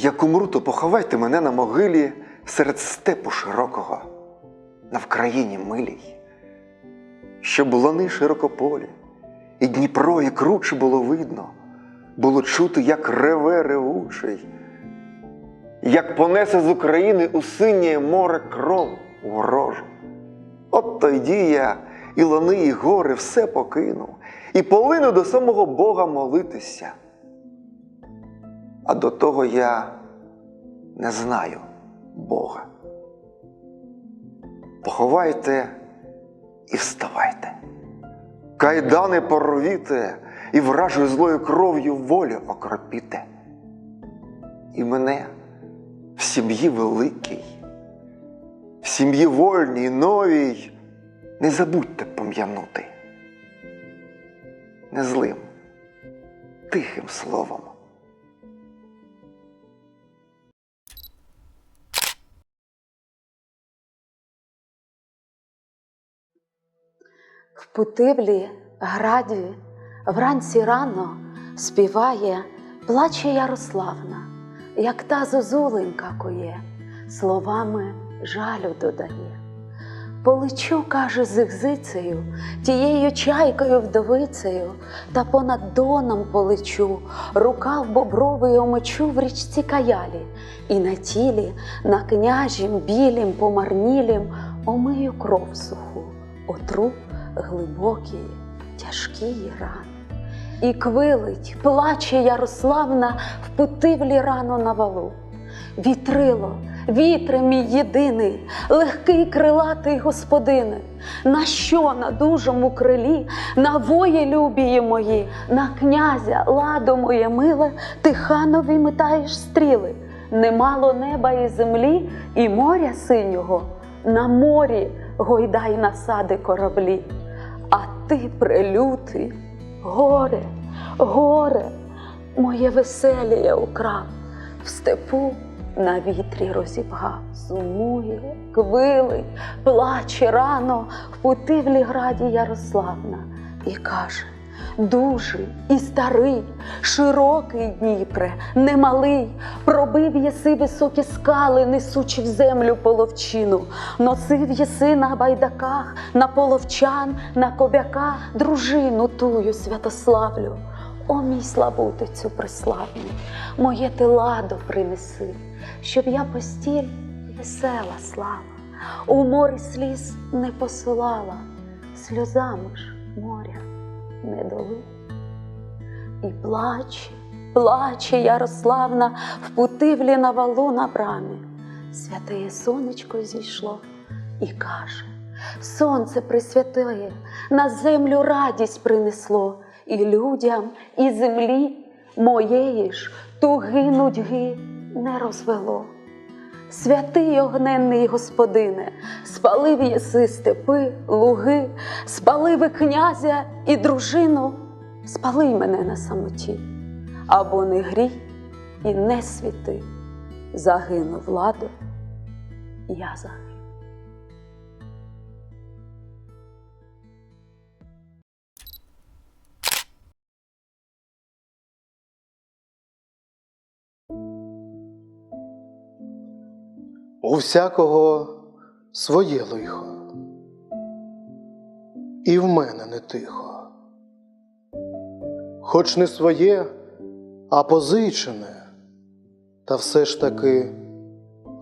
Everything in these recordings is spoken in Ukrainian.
Як умру, то поховайте мене на могилі серед степу широкого, на Вкраїні милій, щоб лани широкополі, і Дніпро, і круче було видно, було чути, як реве ревучий, як понесе з України у синє море кров ворожу. От тоді я і лани, і гори все покину, і полину до самого Бога молитися. А до того я не знаю Бога. Поховайте і вставайте. Кайдани порвіте і вражою злою кров'ю волю окропіте. І мене в сім'ї великій, в сім'ї вольній, новій, не забудьте пом'янути. Не злим, тихим словом. В Путивлі, граді, вранці рано співає, плаче Ярославна, як та зозуленька кує, словами жалю додає. Полечу, каже, з ігзицею, тією чайкою вдовицею, та понад доном полечу, рукав бобровий омочу в річці каялі, і на тілі, на княжім, білім, помарнілім, омию кров суху, отру глибокі, тяжкі рани. І квилить, плаче Ярославна в путивлі рано на валу. Вітрило, вітре мій єдиний, легкий крилатий господине, на що на дужому крилі, на вої любії мої, на князя ладо моє миле, ти ханові метаєш стріли, немало неба і землі, і моря синього, на морі гойдай насади кораблі. Ти, прилюти, горе, горе, моє веселіє украв, в степу на вітрі розібгав, сумує, квилить, плаче рано. В путивлі граді Ярославна і каже: Дужий і старий, широкий Дніпре, немалий, пробив єси високі скали, несучи в землю половчину, носив єси на байдаках, на половчан, на кобяках, дружину тую святославлю. О, мій славутицю преславний, моє ти ладо принеси, щоб я постіль весела слава, у морі сліз не посилала, сльозами ж моря не доли. І плаче, плаче Ярославна в путивлі на валу на брамі. Святеє сонечко зійшло і каже: Сонце присвятиє, на землю радість принесло, і людям, і землі моєї ж туги нудьги не розвело. Святий огненний господине, спалив єси степи, луги, спали і князя і дружину, спали мене на самоті, або не грій і не світи, загину владу, я загину. У всякого своє лихо, і в мене не тихо, хоч не своє, а позичене, та все ж таки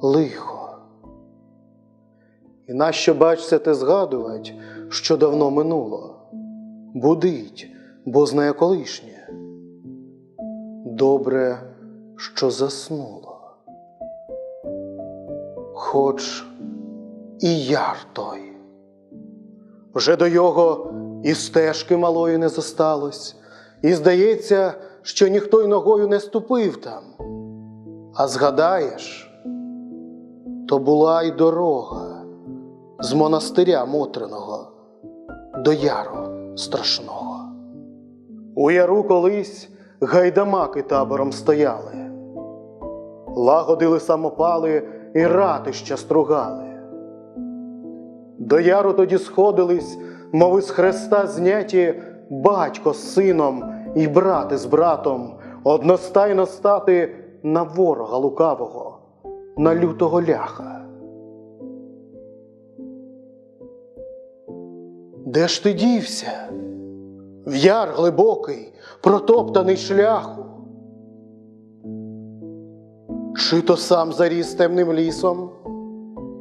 лихо. І нащо бачся те згадувать, що давно минуло, будить, бо знає колишнє. Добре, що заснуло хоч і яр той. Вже до його і стежки малої не зосталось, і здається, що ніхто й ногою не ступив там. А згадаєш, то була й дорога з монастиря Мотриного до яру страшного. У яру колись гайдамаки табором стояли, лагодили самопали і ратища стругали. До яру тоді сходились, мов із хреста зняті батько з сином і брати з братом, одностайно стати на ворога лукавого, на лютого ляха. Де ж ти дівся? В яр глибокий, протоптаний шляху. Чи то сам заріс темним лісом,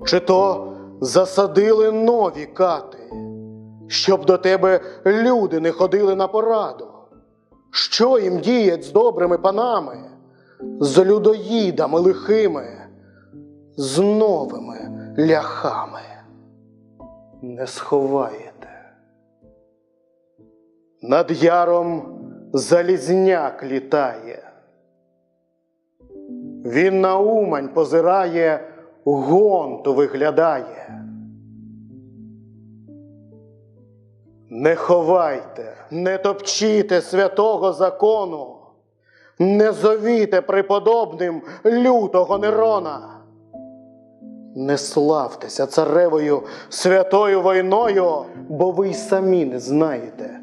чи то засадили нові кати, щоб до тебе люди не ходили на пораду. Що їм діять з добрими панами, з людоїдами лихими, з новими ляхами? Не сховаєте. Над яром залізняк літає. Він на Умань позирає, гонту виглядає. Не ховайте, не топчіте святого закону, не зовіте преподобним лютого Нерона. Не славтеся царевою святою войною, бо ви й самі не знаєте,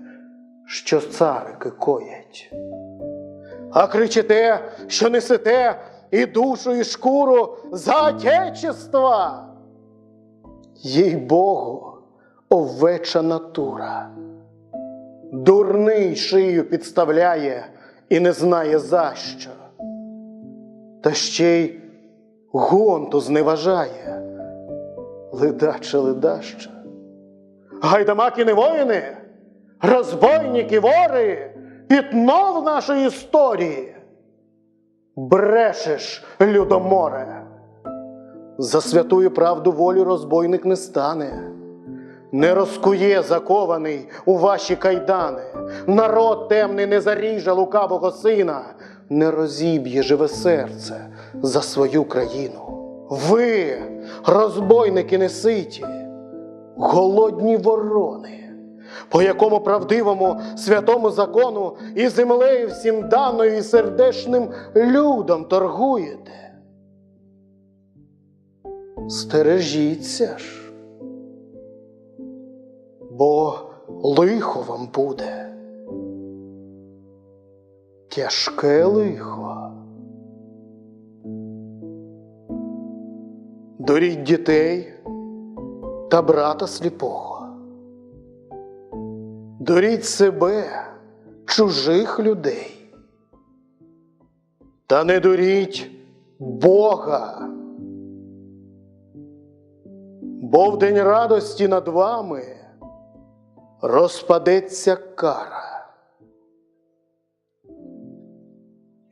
що царики коять. А кричите, що несете і душу, і шкуру за отечества. Їй Богу, овеча натура. Дурний шию підставляє і не знає за що. Та ще й гонту зневажає. Ледаче, ледаще. Гайдамаки не воїни, розбойники, вори, пітно в нашій історії. Брешеш, людоморе. За святую правду волю розбойник не стане, не розкує закований у ваші кайдани, народ темний не заріже лукавого сина, не розіб'є живе серце за свою країну. Ви, розбойники неситі, голодні ворони, по якому правдивому святому закону і землею всім даною і сердешним людом торгуєте. Стережіться ж, бо лихо вам буде. Тяжке лихо. Доріть дітей та брата сліпого. Доріть себе, чужих людей. Та не дуріть Бога. Бо в день радості над вами розпадеться кара.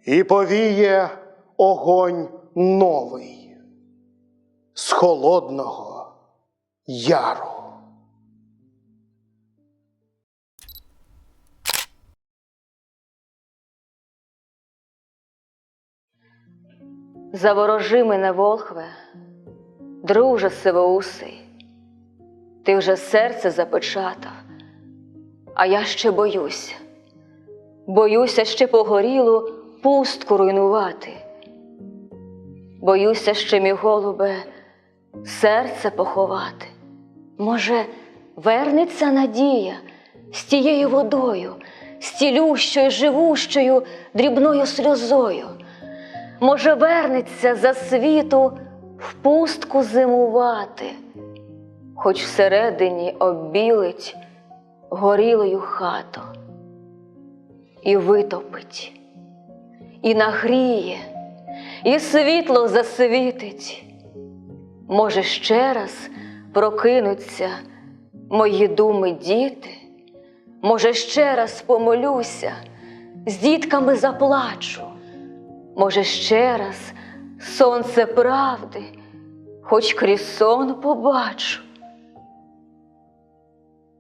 І повіє огонь новий з холодного яру. Заворожи мене, волхве, друже сивоусий, ти вже серце запечатав, а я ще боюся, боюся ще погорілу пустку руйнувати. Боюся ще, мій голубе, серце поховати. Може, вернеться надія з тією водою, з цілющою, живущою, дрібною сльозою. Може, вернеться за світу в пустку зимувати, хоч всередині обілить горілою хату і витопить, і нагріє, і світло засвітить. Може, ще раз прокинуться мої думи діти, може, ще раз помолюся, з дітками заплачу. Може, ще раз сонце правди, хоч крізь сон побачу.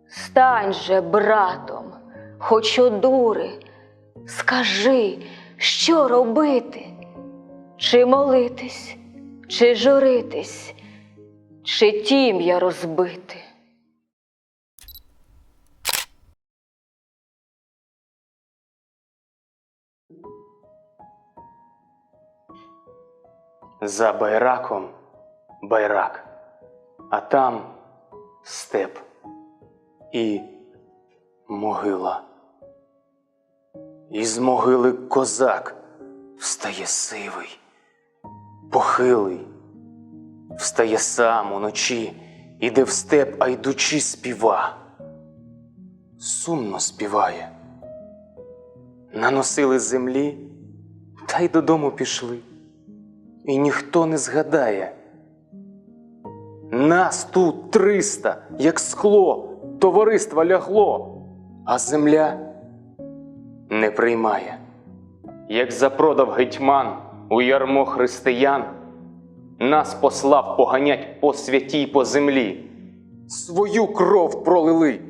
Стань же братом, хоч одури, скажи, що робити, чи молитись, чи журитись, чи тім'я розбити. За байраком байрак, а там степ і могила. Із могили козак встає сивий, похилий, встає сам уночі, іде в степ, а йдучи співа. Сумно співає. Наносили землі, та й додому пішли. І ніхто не згадає. Нас тут триста, як скло, товариства лягло, а земля не приймає. Як запродав гетьман у ярмо християн, нас послав поганять по святій по землі, свою кров пролили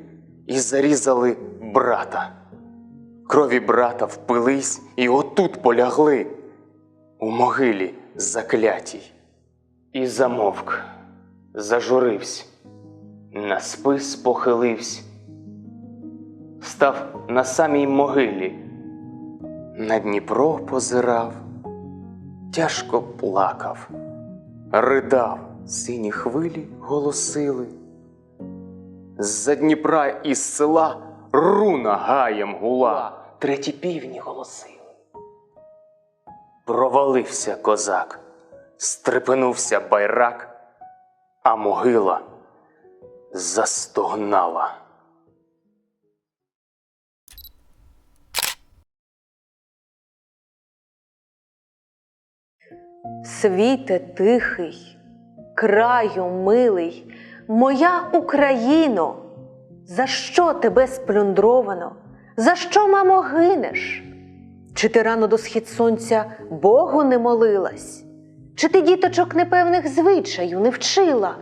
і зарізали брата. Крові брата впились і отут полягли у могилі заклятій. І замовк, зажуривсь, на спис похиливсь, став на самій могилі, на Дніпро позирав, тяжко плакав, ридав, сині хвилі голосили. З-за Дніпра із села руна гаєм гула, треті півні голосили. Провалився козак, стрепенувся байрак, а могила застогнала. Світе тихий, краю милий, моя Україно, за що тебе сплюндровано? За що, мамо, гинеш? Чи ти рано до схід сонця Богу не молилась? Чи ти діточок непевних звичаю не вчила?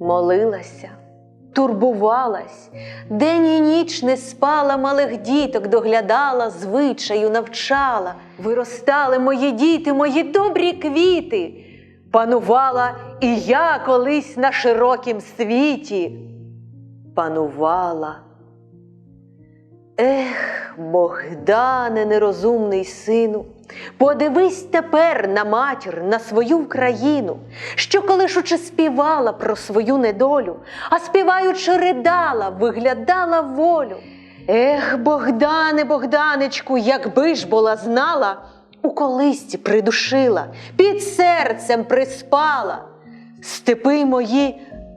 Молилася, турбувалась, день і ніч не спала, малих діток доглядала, звичаю навчала. Виростали мої діти, мої добрі квіти. Панувала і я колись на широкім світі. Панувала. Ех, Богдане, нерозумний сину, подивись тепер на матір, на свою Україну, що колишучи співала про свою недолю, а співаючи ридала, виглядала волю. Ех, Богдане, Богданечку, якби ж була знала, у колисці придушила, під серцем приспала. Степи мої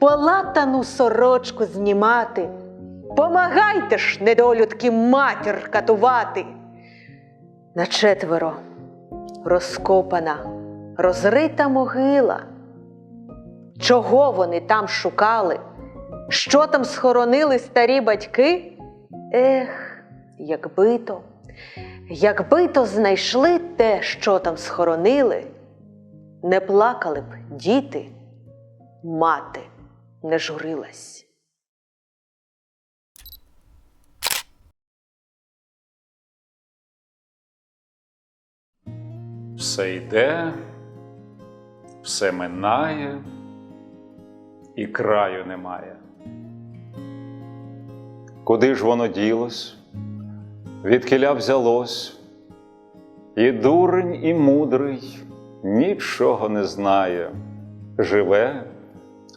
полатану сорочку знімати. Помагайте ж, недолюдки, матір катувати. На четверо розкопана, розрита могила. Чого вони там шукали? Що там схоронили старі батьки? Ех, якби то, якби то знайшли те, що там схоронили, не плакали б діти, мати не журилась. Все йде, все минає, і краю немає. Куди ж воно ділось, відкиля взялось, і дурень, і мудрий нічого не знає, живе,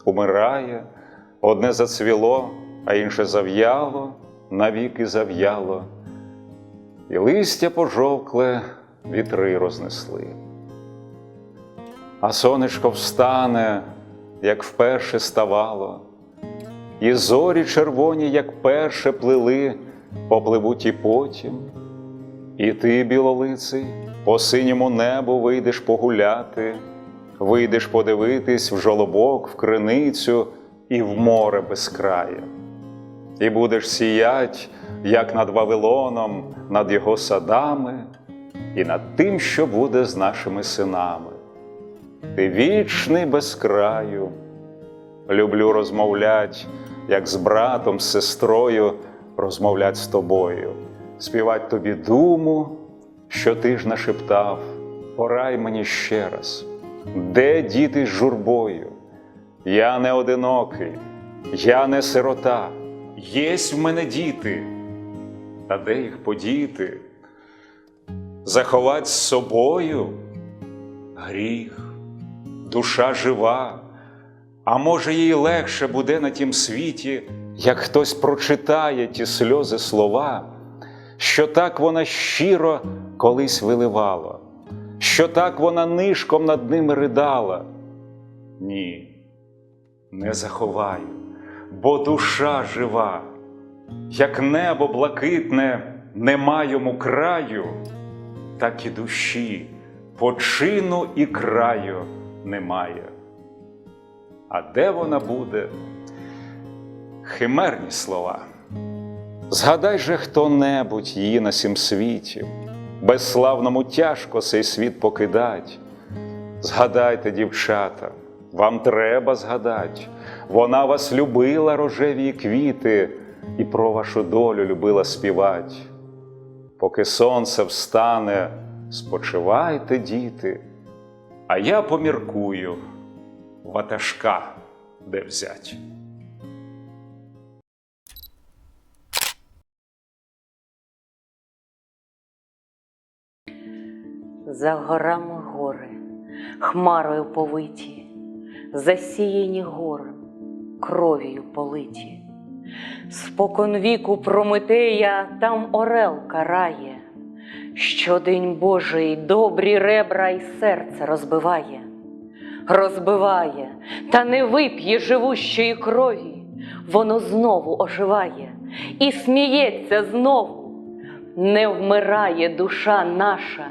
умирає, одне зацвіло, а інше зав'яло, навіки зав'яло, і листя пожовкле вітри рознесли. А сонечко встане, як вперше ставало, і зорі червоні, як перше плили, попливуть і потім. І ти, білолиций, по синьому небу вийдеш погуляти, вийдеш подивитись в жолобок, в криницю і в море безкрає. І будеш сіять, як над Вавилоном, над його садами, і над тим, що буде з нашими синами. Ти вічний без краю, люблю розмовлять, як з братом, з сестрою, розмовлять з тобою, співать тобі думу що ти ж нашептав, порай мені ще раз, де діти з журбою? Я не одинокий, я не сирота, єсть в мене діти, та де їх подіти? Заховать з собою? Гріх, душа жива, а може, їй легше буде на тім світі, як хтось прочитає ті сльози слова, що так вона щиро колись виливала, що так вона нишком над ними ридала. Ні, не заховаю, бо душа жива, як небо блакитне, нема йому краю, так і душі, почину і краю немає. А де вона буде? Химерні слова. Згадай же хто-небудь її на сім світі, безславному тяжко цей світ покидать. Згадайте, дівчата, вам треба згадать, вона вас любила рожеві квіти і про вашу долю любила співать. Поки сонце встане, спочивайте, діти, а я поміркую ватажка де взять. За горами гори, хмарою повиті, засіяні горем, кров'ю политі. Спокон віку Прометея там орел карає, щодень Божий добрі ребра й серце розбиває, розбиває, та не вип'є живущої крові, воно знову оживає і сміється знову. Не вмирає душа наша,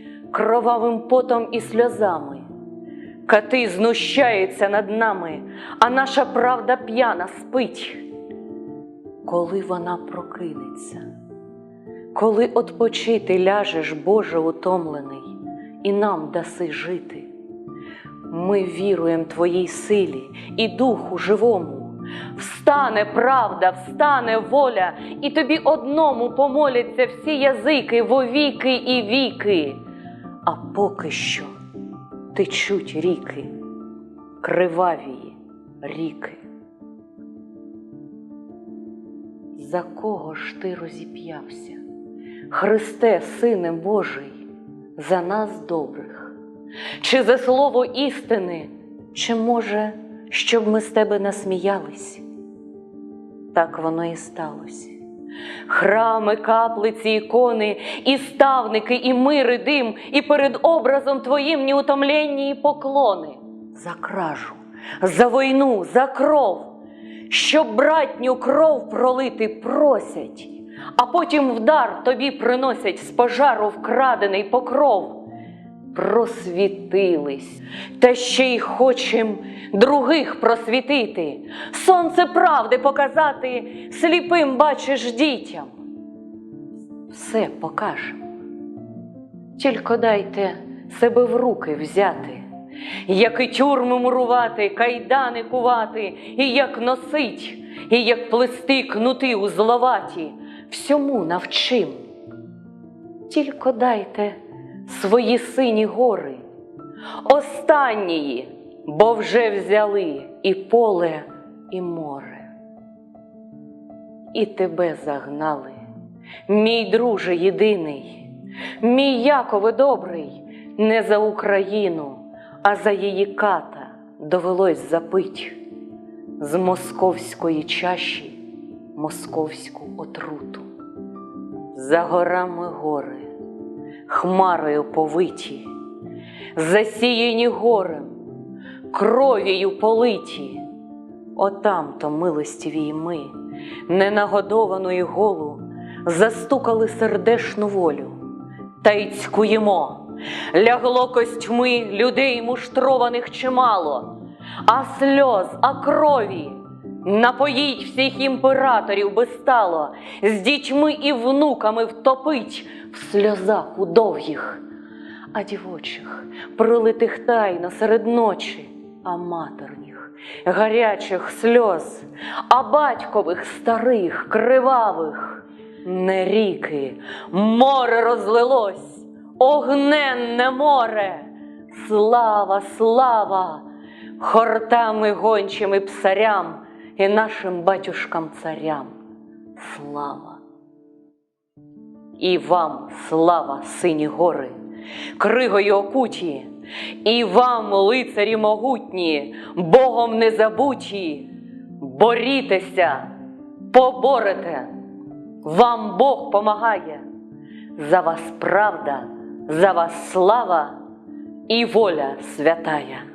кровавим потом і сльозами. Кати знущаються над нами, а наша правда п'яна спить. Коли вона прокинеться, коли отпочити ляжеш, Боже утомлений, і нам даси жити. Ми віруємо Твоїй силі і духу живому. Встане правда, встане воля, і тобі одному помоляться всі язики вовіки і віки. А поки що течуть ріки, кривавії ріки. За кого ж ти розіп'явся? Христе, Сине Божий, за нас добрих, чи за слово істини, чи може, щоб ми з тебе насміялись? Так воно і сталося. Храми, каплиці, ікони, і ставники, і мири, дим, і перед образом твоїм неутомленні і поклони. За кражу, за війну, за кров, щоб братню кров пролити просять, а потім вдар тобі приносять з пожару вкрадений покров. Просвітились, та ще й хочем других просвітити, сонце правди показати, сліпим бачиш дітям. Все покажемо. Тільки дайте себе в руки взяти, як і тюрми мурувати, кайдани кувати, і як носить, і як плести кнути узловаті, всьому навчим. Тільки дайте свої сині гори, останнії, бо вже взяли і поле, і море. І тебе загнали, мій друже єдиний, мій Якове добрий, не за Україну, а за її ката довелось запить з московської чаші московську отруту. За горами гори хмарою повиті, засіяні горем, кров'ю политі, отам то милостиві ми, ненагодовану і голу, застукали сердешну волю, та й цькуємо, лягло костьми людей муштрованих чимало, а сльоз, а крові. Напоїть всіх імператорів би стало, з дітьми і внуками втопить в сльозах у довгих, а дівочих, пролитих тайно серед ночі, а матерніх, гарячих сльоз, а батькових старих, кривавих, не ріки, море розлилось, огненне море, слава, слава, хортами гончими псарям і нашим батюшкам царям. Слава! І вам слава, сині гори, кригою окуті, і вам, лицарі могутні, Богом не забуті, борітеся, поборете, вам Бог помагає, за вас правда, за вас слава і воля святая.